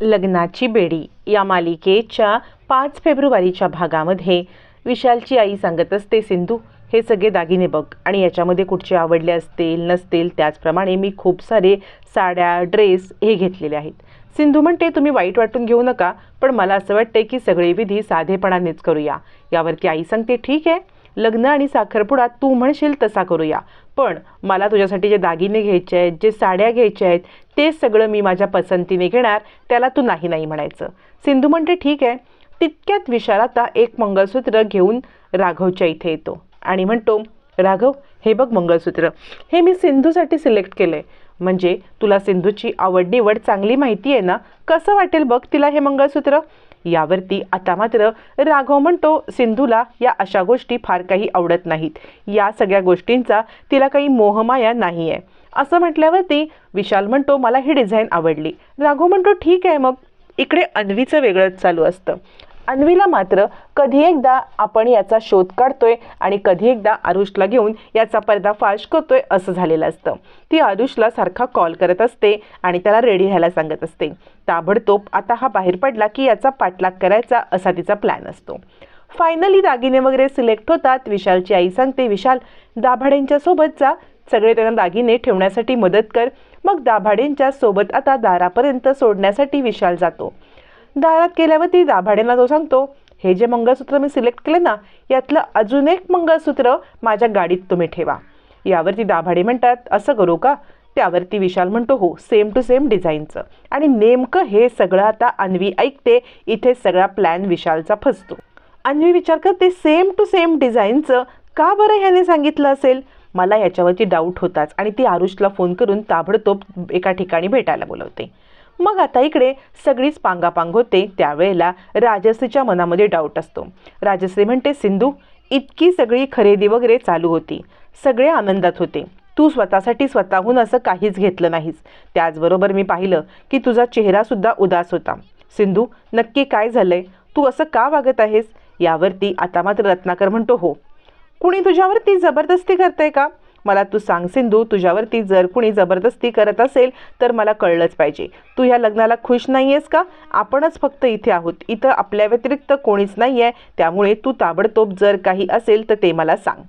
लग्नाची बेडी या मालिकेच्या पाच फेब्रुवारीच्या भागामध्ये विशालची आई सांगत असते सिंधू हे सगळे दागिने बघ आणि याच्यामध्ये कुठचे आवडले असतील नसतील त्याचप्रमाणे मी खूप सारे साड्या ड्रेस हे घेतलेले आहेत. सिंधू म्हणते तुम्ही वाईट वाटून घेऊ नका पण मला असं वाटते की सगळे विधी साधेपणानेच करूया. यावरती आई सांगते ठीक आहे लग्न आणि साखरपुडा तू म्हणशील तसा करूया. पण मला तुझ्यासाठी जे दागिने घ्यायचे आहेत जे साड्या घ्यायच्या आहेत ते सगळं मी माझ्या पसंतीने घेणार त्याला तू नाही नाही म्हणायचं. सिंधू म्हणते ठीक आहे. तितक्यात विशाल आता एक मंगळसूत्र घेऊन राघवच्या इथे येतो आणि म्हणतो राघव हे बघ मंगळसूत्र. हे मी सिंधूसाठी सिलेक्ट केलं आहे म्हणजे तुला सिंधूची आवड निवड चांगली माहिती आहे ना? कसं वाटेल बघ तिला हे मंगळसूत्र? यावरती आता मात्र राघव म्हणतो सिंधूला या अशा गोष्टी फार काही आवडत नाहीत. या सगळ्या गोष्टींचा तिला काही मोहमाया नाही आहे असं म्हटल्यावरती विशाल म्हणतो मला ही डिझाईन आवडली. राघव म्हणतो ठीक आहे मग. इकडे अन्वीचं वेगळंच चालू असतं. अन्वीला मात्र कधी एकदा आपण याचा शोध काढतोय आणि कधी एकदा आरुषला घेऊन याचा पर्दाफाश करतोय असं झालेलं असतं. ती आरुषला सारखा कॉल करत असते आणि त्याला रेडी राहायला सांगत असते. ताबडतोब आता हा बाहेर पडला की याचा पाठलाग करायचा असा तिचा प्लॅन असतो. फायनली दागिने वगैरे सिलेक्ट होतात. विशालची आई सांगते विशाल दाभाडेंच्या सोबत जा. सगळे त्यांना दागिने ठेवण्यासाठी मदत कर. मग दाभाडेंच्या सोबत आता दारापर्यंत सोडण्यासाठी विशाल जातो. दारात गेल्यावरती ती दाभाडेंना तो सांगतो हे जे मंगळसूत्र मी सिलेक्ट केले ना यातलं अजून एक मंगळसूत्र माझ्या गाडीत तुम्ही ठेवा. यावरती दाभाडे म्हणतात असं करू का? त्यावरती विशाल म्हणतो हो सेम टू सेम डिझाईनचं आणि नेमकं हे सगळं आता अन्वी ऐकते इथे सगळा प्लॅन विशालचा फसतो. अन्वी विचार करते सेम टू सेम डिझाईनचं का बरं ह्याने सांगितलं असेल? मला याच्यावरती डाऊट होताच आणि ती आरुषला फोन करून ताबडतोब एका ठिकाणी भेटायला बोलवते. मग आता इकडे सगळीच पांगापांग होते त्यावेळेला राजश्रीच्या मनामध्ये डाऊट असतो. राजश्री म्हणते सिंधू इतकी सगळी खरेदी वगैरे चालू होती. सगळे आनंदात होते. तू स्वतःसाठी स्वतःहून असं काहीच घेतलं नाहीस. त्याचबरोबर मी पाहिलं की तुझा चेहरासुद्धा उदास होता. सिंधू नक्की काय झालंय? तू असं का वागत आहेस? यावरती आता मात्र रत्नाकर म्हणतो हो. कुणी तुझ्यावरती जबरदस्ती करतंय का? मला तू सांग सिंधू तुझ्यावरती जर कुणी जबरदस्ती करत असेल तर मला कळलंच पाहिजे. तू ह्या लग्नाला खुश नाही आहेस का? आपणच फक्त इथे आहोत. इथं आपल्या व्यतिरिक्त कोणीच नाही आहे त्यामुळे तू ताबडतोब जर काही असेल तर ते मला सांग.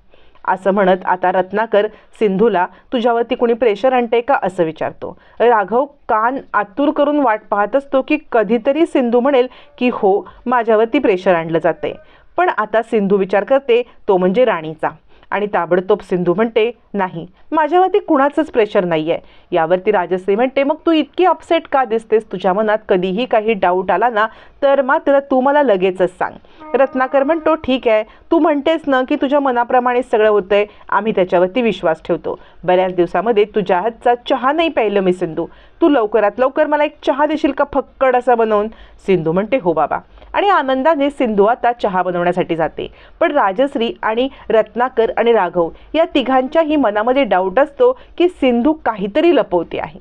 असं म्हणत आता रत्नाकर सिंधूला तुझ्यावरती कुणी प्रेशर आणते का? असं विचारतो. राघव कान आतूर करून वाट पाहत असतो की कधीतरी सिंधू म्हणेल की हो माझ्यावरती प्रेशर आणलं जाते पण आता सिंधू विचार करते तो म्हणजे राणीचा. आणि ताबडतोब सिंधू म्हणते नाही माझ्यावरती कुणाचंच प्रेशर नाही आहे यावरती राजश्री म्हणते मग तू इतकी अपसेट का दिसतेस? तुझ्या मनात कधीही काही डाऊट आला ना तर मात्र तू मला लगेचच सांग. रत्नाकर म्हणतो ठीक आहे. तू म्हणतेस ना की तुझ्या मनाप्रमाणे सगळं होतंय. आम्ही त्याच्यावरती विश्वास ठेवतो. बऱ्याच दिवसामध्ये तुझ्या हातचा चहा नाही प्यायलं मी सिंधू. तू लवकरात लवकर मला एक चहा देशील का फक्कड असा बनवून? सिंधू म्हणते हो बाबा. आणि आनंदाने सिंधू आता चहा बनवण्यासाठी जाते. पण राजश्री आणि रत्नाकर आणि राघव या तिघांच्याही मनामध्ये डाऊट असतो की सिंधू काहीतरी लपवते आहे.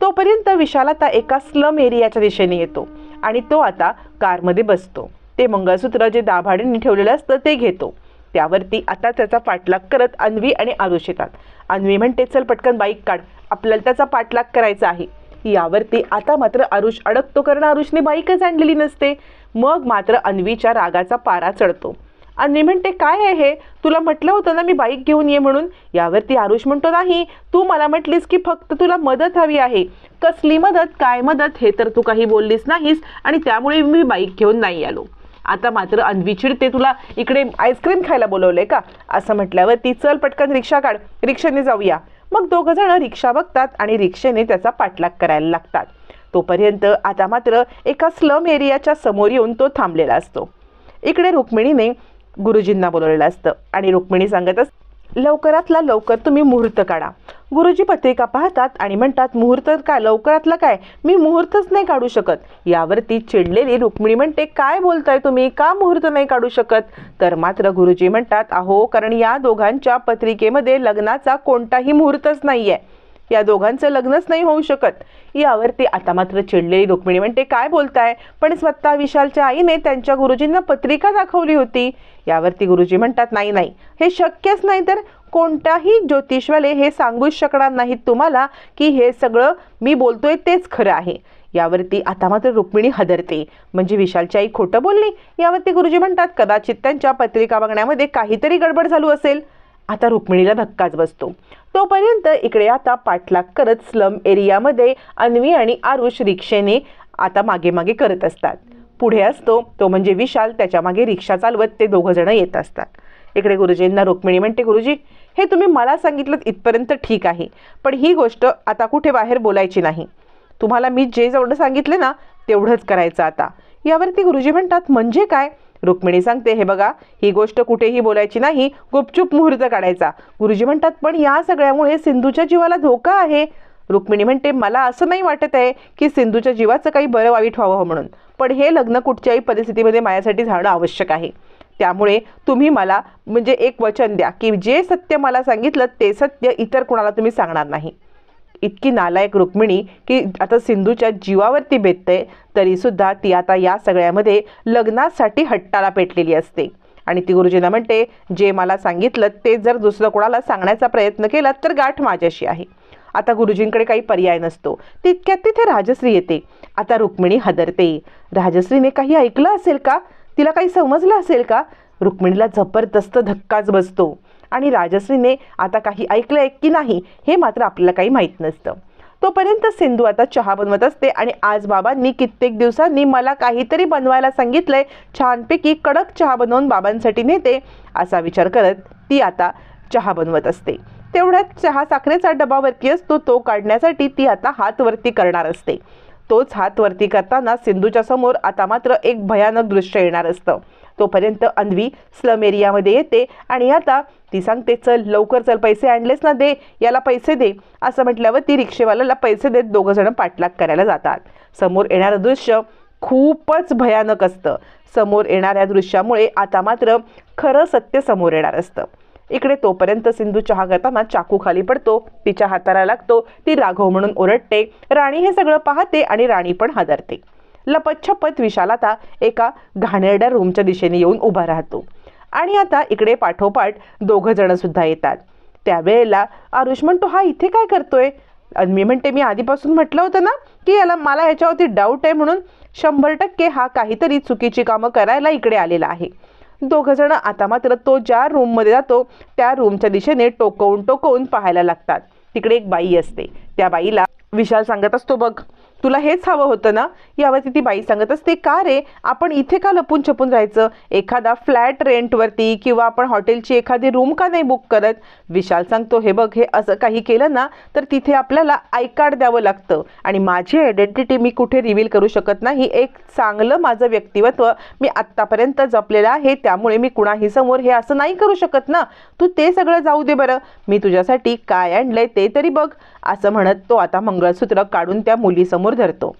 तोपर्यंत विशाल आता एका स्लम एरियाच्या दिशेने येतो. आणि तो आता कारमध्ये बसतो. ते मंगळसूत्र जे दाभाडेंनी ठेवलेलं असतं ते घेतो. त्यावरती आता त्याचा पाठलाग करत अन्वी आणि आरुष येतात. अन्वी म्हणते चल पटकन बाईक काढ. आपल्याला त्याचा पाठलाग करायचा आहे. यावरती आता मात्र आरुष अडकतो कारण आरुषने बाईकच आणलेली नसते. मग मात्र अन्वीच्या रागाचा पारा चढतो. आणि म्हणते काय आहे हे? तुला म्हटलं होतं ना मी बाईक घेऊन ये म्हणून? यावरती आरुष म्हणतो नाही तू मला म्हटलीस की फक्त तुला मदत हवी आहे. कसली मदत? काय मदत? हे तर तू काही बोललीस नाहीस आणि त्यामुळे मी बाईक घेऊन नाही आलो. आता मात्र अन्वी चिडते तुला इकडे आईस्क्रीम खायला बोलवलंय का? असं म्हटल्यावर ती चल पटकन रिक्षा काढ. रिक्षेने जाऊया. मग दोघं जण रिक्षा बघतात आणि रिक्षेने त्याचा पाठलाग करायला लागतात. तोपर्यंत आता मात्र एका स्लम एरियाच्या समोर येऊन तो थांबलेला असतो. इकडे रुक्मिणीने गुरुजींना बोलवलेलं असतं. आणि रुक्मिणी सांगत अस लवकरातला लवकर तुम्ही मुहूर्त काढा. गुरुजी पत्रिका पाहतात आणि म्हणतात मुहूर्त काय लवकरातला काय? मी मुहूर्तच नाही काढू शकत. यावरती चिडलेली रुक्मिणी म्हणते काय बोलताय तुम्ही? का मुहूर्त नाही काढू शकत? तर मात्र गुरुजी म्हणतात अहो कारण या दोघांच्या पत्रिकेमध्ये लग्नाचा कोणताही मुहूर्तच नाही आहे या दोघांचं लग्नच नाही होऊ शकत. यावरती आता मात्र चिडलेली रुक्मिणी म्हणते काय बोलताय? पण स्वतः विशालच्या आईने त्यांच्या गुरुजींना पत्रिका दाखवली होती. यावरती गुरुजी म्हणतात नाही नाही हे शक्यच नाही तर कोणताही ज्योतिषवाले हे सांगूच शकणार नाहीत तुम्हाला की हे सगळं मी बोलतोय तेच खरं आहे. यावरती आता मात्र रुक्मिणी हदरते. म्हणजे विशालची आई खोटं बोलली? यावरती गुरुजी म्हणतात कदाचित त्यांच्या पत्रिका बघण्यामध्ये काहीतरी गडबड झाली असेल. आता रुक्मिणीला धक्काच बसतो. तोपर्यंत इकडे आता पाठलाग करत स्लम एरियामध्ये अन्वी आणि आरुष रिक्षेने आता मागे मागे करत असतात. पुढे असतो तो म्हणजे विशाल त्याच्यामागे रिक्षा चालवत ते दोघं जण येत असतात. इकडे गुरुजींना रुक्मिणी म्हणते गुरुजी हे तुम्ही मला सांगितलं इथपर्यंत ठीक आहे पण ही गोष्ट आता कुठे बाहेर बोलायची नाही. तुम्हाला मी जे जेवढं सांगितले ना तेवढंच करायचं आता. यावरती गुरुजी म्हणतात म्हणजे काय? रुक्मिणी सांगते हे बघा ही गोष्ट कुठेही बोलायची नाही गुपचूप मुहूर्त काढायचा. गुरुजी म्हणतात पण या सगळ्यामुळे सिंधूच्या जीवाला धोका आहे. रुक्मिणी म्हणते मला असं नाही वाटत आहे की सिंधूच्या जीवाचं काही बरं वाईट व्हावं हो म्हणून पण हे लग्न कुठच्याही परिस्थितीमध्ये माझ्यासाठी झाडं आवश्यक आहे. त्यामुळे तुम्ही मला म्हणजे एक वचन द्या की जे सत्य मला सांगितलं ते सत्य इतर कोणाला तुम्ही सांगणार नाही. इतकी नालायक रुक्मिणी की आता सिंधूच्या जीवावरती बेतते तरीसुद्धा ती आता या सगळ्यामध्ये लग्नासाठी हट्टाला पेटलेली असते. आणि ती गुरुजींना म्हणते जे मला सांगितलं ते जर दुसरं कोणाला सांगण्याचा प्रयत्न केला तर गाठ माझ्याशी आहे. आता गुरुजींकडे काही पर्याय नसतो. तितक्यात तिथे राजश्री येते. आता रुक्मिणी हदरते. राजश्रीने काही ऐकलं असेल का? तिला काही समजलं असेल का? रुक्मिणीला जबरदस्त धक्काच बसतो. आणि राजश्रीने आता काही ऐकलं आहे की नाही हे मात्र आपल्याला काही माहीत नसतं. तोपर्यंत सिंधू आता चहा बनवत असते आणि आज बाबांनी कित्येक दिवसांनी मला काहीतरी बनवायला सांगितलंय. छानपैकी कडक चहा बनवून बाबांसाठी नेते असा विचार करत ती आता चहा बनवत असते. तेवढ्यात चहा साखरेचा डबावरती असतो तो काढण्यासाठी ती आता हात वरती करणार असते. तोच हात वरती करताना सिंधूच्या समोर आता मात्र एक भयानक दृश्य येणार असतं. तोपर्यंत अन्वी स्लम एरियामध्ये येते आणि आता ती सांगते चल लवकर चल पैसे आणलेस ना दे याला पैसे दे. असं म्हटल्यावर ती रिक्षेवाल्याला पैसे देत दोघं जण पाठलाग करायला जातात. समोर येणारं दृश्य खूपच भयानक असतं. समोर येणाऱ्या दृश्यामुळे आता मात्र खरं सत्य समोर येणार असतं. इकडे तोपर्यंत सिंधू चहा करताना चाकू खाली पडतो तिच्या हाताला लागतो ती राघव म्हणून ओरडते राणी हे सगळं पाहते आणि राणी पण हादरते. लपतछपत विशाल आता एका घाणेरड्या रूमच्या दिशेने येऊन उभा राहतो. आणि आता इकडे पाठोपाठ दोघं जण सुद्धा येतात. त्यावेळेला आरुष म्हणतो हा इथे काय करतोय? आणि मी म्हणते मी आधीपासून म्हटलं होतं ना की याला मला ह्याच्यावरती डाऊट आहे म्हणून शंभर टक्के हा काहीतरी चुकीची कामं करायला इकडे आलेला आहे. दोघं जण आता मात्र तो ज्या रूममध्ये जातो त्या रूमच्या दिशेने टोकवून टोकवून पाहायला लागतात. तिकडे एक बाई असते. त्या बाईला विशाल सांगत असतो बघ तुला हेच हवं होतं ना? यावरती ती बाई सांगत असते का रे? आपण इथे का लपून छपून राहायचं? एखादा फ्लॅट रेंटवरती किंवा आपण हॉटेलची एखादी रूम का नाही बुक करत? विशाल सांगतो हे बघ हे असं काही केलं ना तर तिथे आपल्याला आय कार्ड द्यावं लागतं. आणि माझी आयडेंटिटी मी कुठे रिव्हील करू शकत नाही एक चांगलं माझं व्यक्तिमत्व मी आत्तापर्यंत जपलेलं आहे त्यामुळे मी कुणाही समोर हे असं नाही करू शकत ना. तू ते सगळं जाऊ दे बरं. मी तुझ्यासाठी काय आणलंय ते तरी बघ. असं म्हणत तो आता मंगळसूत्र काढून त्या मुलीसमोर धरतो.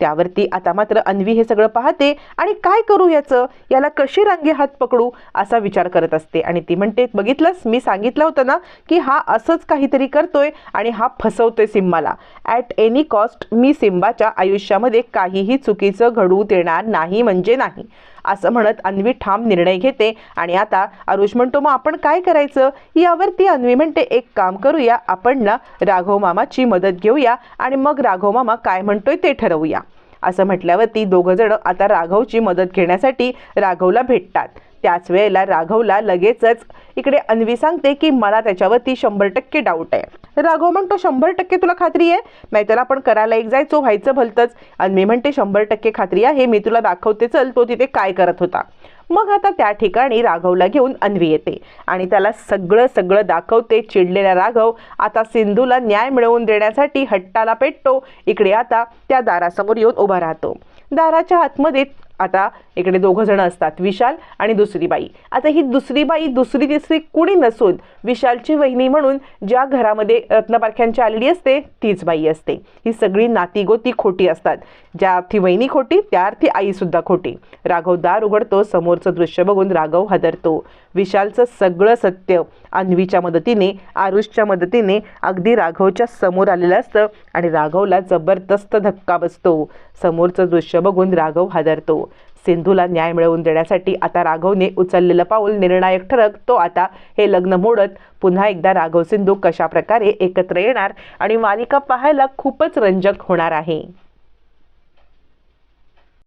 त्यावरती आता मात्र अन्वी हे सगळं पाहते आणि काय करू याचं? याला कशी रांगे हात पकडू? असा विचार करत असते. आणि ती म्हणते बघितलंस? मी सांगितलं होतं ना की हा असंच काहीतरी करतोय आणि हा फसवतोय सिम्बाला ॲट एनी कॉस्ट मी सिम्बाच्या आयुष्यामध्ये काहीही चुकीचं घडू देणार नाही म्हणजे नाही. असं म्हणत अन्वी ठाम निर्णय घेते. आणि आता आरुष म्हणतो मग आपण काय करायचं? यावरती अन्वी म्हणते एक काम करूया आपण ना राघव मामाची मदत घेऊया आणि मग राघव मामा काय म्हणतोय ते ठरवूया. असं म्हटल्यावर ती दोघं जण आता राघवची मदत घेण्यासाठी राघवला भेटतात. त्याच वेळेला राघवला लगेचच इकडे अन्वी सांगते की मला त्याच्यावरती शंभर टक्के डाऊट आहे. राघव म्हणतो शंभर टक्के तुला खात्री आहे? नाही त्याला आपण करायला एक जायचो व्हायचं भलतंच. अन्वी म्हणते शंभर टक्के खात्री आहे मी तुला दाखवते चल तो तिथे काय करत होता. मग आता त्या ठिकाणी राघवला घेऊन अन्वी येते. आणि त्याला सगळं सगळं दाखवते. चिडलेला राघव आता सिंधूला न्याय मिळवून देण्यासाठी हट्टाला पेटतो. इकडे आता त्या दारासमोर येऊन उभा राहतो. दाराच्या आतमध्ये आता इकडे दोघं जण असतात विशाल आणि दुसरी बाई. आता ही दुसरी बाई दुसरी तिसरी कुणी नसून विशालची वहिनी म्हणून ज्या घरामध्ये रत्नपारख्यांची आलेली असते तीच बाई असते. ही सगळी नातीगोती खोटी असतात. ज्या अर्थी वहिनी खोटी त्या अर्थी आईसुद्धा खोटी. राघव दार उघडतो समोरचं दृश्य बघून राघव हादरतो. विशालचं सगळं सत्य अन्वीच्या मदतीने आरुषच्या मदतीने अगदी राघवच्या समोर आलेलं असतं आणि राघवला जबरदस्त धक्का बसतो. समोरचं दृश्य बघून राघव हादरतो. सिंधूला न्याय मिळवून देण्यासाठी आता राघवने उचललेलं पाऊल निर्णायक ठरक तो आता हे लग्न मोडत पुन्हा एकदा राघव सिंधू कशा प्रकारे एकत्र येणार आणि मालिका पाहायला खूपच रंजक होणार आहे.